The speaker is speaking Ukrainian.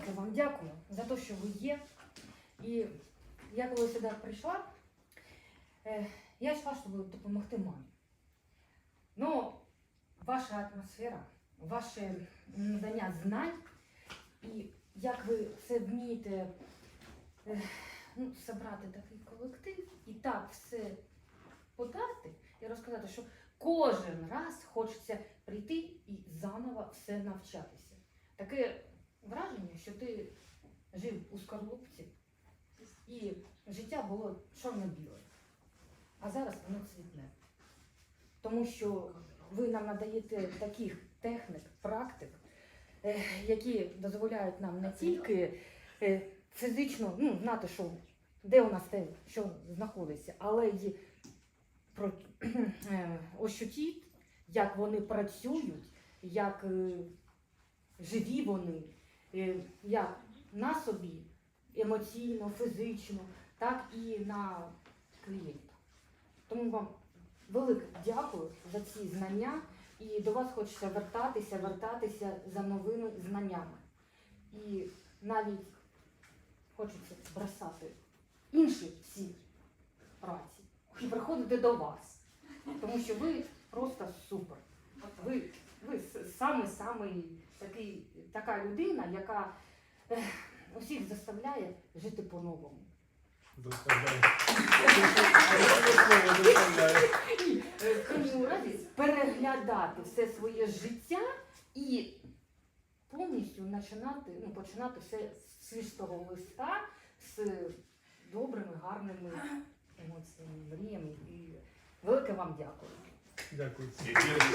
велике вам дякую за те, що ви є. І я коли сюди прийшла, е, я йшла, щоб допомогти мамі. Ну, ваша атмосфера, ваше надання знань і як ви це вмієте е, ну, зібрати такий колектив і так все подати і розказати, що кожен раз хочеться прийти і заново все навчатися. Таке враження, що ти жив у скорлупці і життя було чорно-біле, а зараз воно цвітне. Тому що ви нам надаєте таких технік, практик, е, які дозволяють нам не тільки е, фізично ну, знати, що, де у нас те, що знаходиться, але й про, е, ощутіть, як вони працюють, як живі вони, як на собі емоційно, фізично, так і на клієнта. Тому вам велике дякую за ці знання і до вас хочеться вертатися, вертатися за новими знаннями. І навіть хочеться бросати інші всі праці і приходити до вас. Тому що ви просто супер. Ви, ви с- самий самий такий, така людина, яка ех, усіх заставляє жити по-новому. Доставляю. Е, в крайньому разі переглядати все своє життя і повністю починати, ну, починати все з чистого листа, з добрими, гарними емоціями, мріями. І велике вам дякую. Дякую.